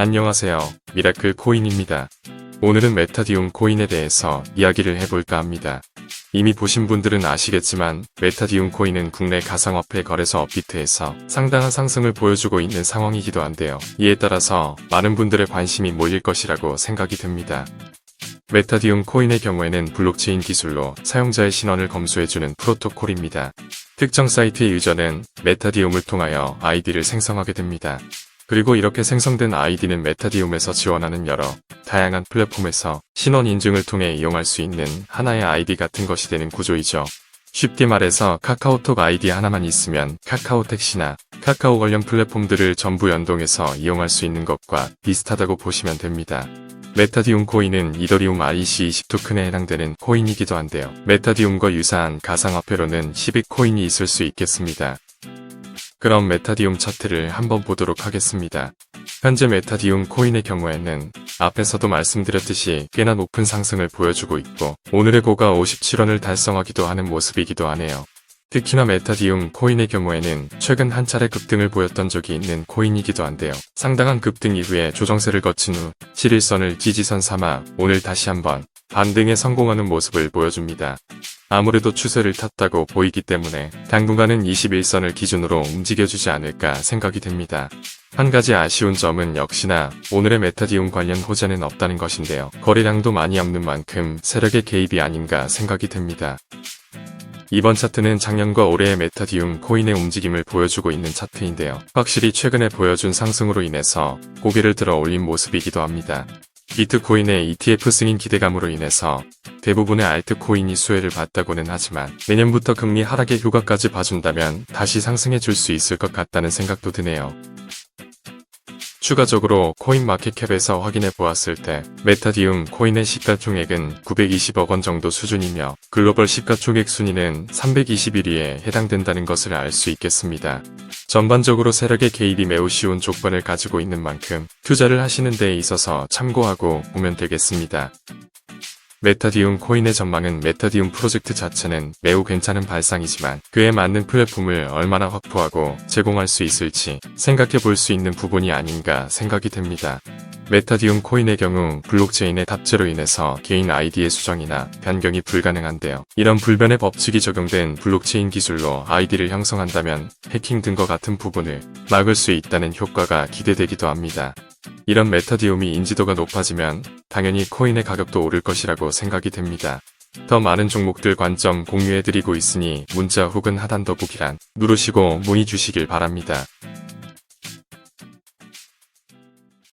안녕하세요. 미라클 코인입니다. 오늘은 메타디움 코인에 대해서 이야기를 해볼까 합니다. 이미 보신 분들은 아시겠지만 메타디움 코인은 국내 가상화폐 거래소 업비트에서 상당한 상승을 보여주고 있는 상황이기도 한데요. 이에 따라서 많은 분들의 관심이 몰릴 것이라고 생각이 듭니다. 메타디움 코인의 경우에는 블록체인 기술로 사용자의 신원을 검수해주는 프로토콜입니다. 특정 사이트의 유저는 메타디움을 통하여 아이디를 생성하게 됩니다. 그리고 이렇게 생성된 아이디는 메타디움에서 지원하는 여러 다양한 플랫폼에서 신원 인증을 통해 이용할 수 있는 하나의 아이디 같은 것이 되는 구조이죠. 쉽게 말해서 카카오톡 아이디 하나만 있으면 카카오 택시나 카카오 관련 플랫폼들을 전부 연동해서 이용할 수 있는 것과 비슷하다고 보시면 됩니다. 메타디움 코인은 이더리움 REC20 토큰에 해당되는 코인이기도 한데요. 메타디움과 유사한 가상화폐로는 10이 코인이 있을 수 있겠습니다. 그럼 메타디움 차트를 한번 보도록 하겠습니다. 현재 메타디움 코인의 경우에는 앞에서도 말씀드렸듯이 꽤나 높은 상승을 보여주고 있고 오늘의 고가 57원을 달성하기도 하는 모습이기도 하네요. 특히나 메타디움 코인의 경우에는 최근 한 차례 급등을 보였던 적이 있는 코인이기도 한데요. 상당한 급등 이후에 조정세를 거친 후 7일선을 지지선 삼아 오늘 다시 한번 반등에 성공하는 모습을 보여줍니다. 아무래도 추세를 탔다고 보이기 때문에 당분간은 21선을 기준으로 움직여주지 않을까 생각이 됩니다. 한 가지 아쉬운 점은 역시나 오늘의 메타디움 관련 호재는 없다는 것인데요. 거래량도 많이 없는 만큼 세력의 개입이 아닌가 생각이 됩니다. 이번 차트는 작년과 올해의 메타디움 코인의 움직임을 보여주고 있는 차트인데요. 확실히 최근에 보여준 상승으로 인해서 고개를 들어 올린 모습이기도 합니다. 비트코인의 ETF 승인 기대감으로 인해서 대부분의 알트코인이 수혜를 봤다고는 하지만 내년부터 금리 하락의 효과까지 봐준다면 다시 상승해 줄 수 있을 것 같다는 생각도 드네요. 추가적으로 코인 마켓캡에서 확인해 보았을 때 메타디움 코인의 시가총액은 920억 원 정도 수준이며 글로벌 시가총액 순위는 321위에 해당된다는 것을 알 수 있겠습니다. 전반적으로 세력의 개입이 매우 쉬운 조건을 가지고 있는 만큼 투자를 하시는 데에 있어서 참고하고 보면 되겠습니다. 메타디움 코인의 전망은 메타디움 프로젝트 자체는 매우 괜찮은 발상이지만 그에 맞는 플랫폼을 얼마나 확보하고 제공할 수 있을지 생각해 볼 수 있는 부분이 아닌가 생각이 됩니다. 메타디움 코인의 경우 블록체인의 탑재로 인해서 개인 아이디의 수정이나 변경이 불가능한데요. 이런 불변의 법칙이 적용된 블록체인 기술로 아이디를 형성한다면 해킹 등과 같은 부분을 막을 수 있다는 효과가 기대되기도 합니다. 이런 메타디움이 인지도가 높아지면 당연히 코인의 가격도 오를 것이라고 생각이 됩니다. 더 많은 종목들 관점 공유해드리고 있으니 문자 혹은 하단 더보기란 누르시고 문의 주시길 바랍니다.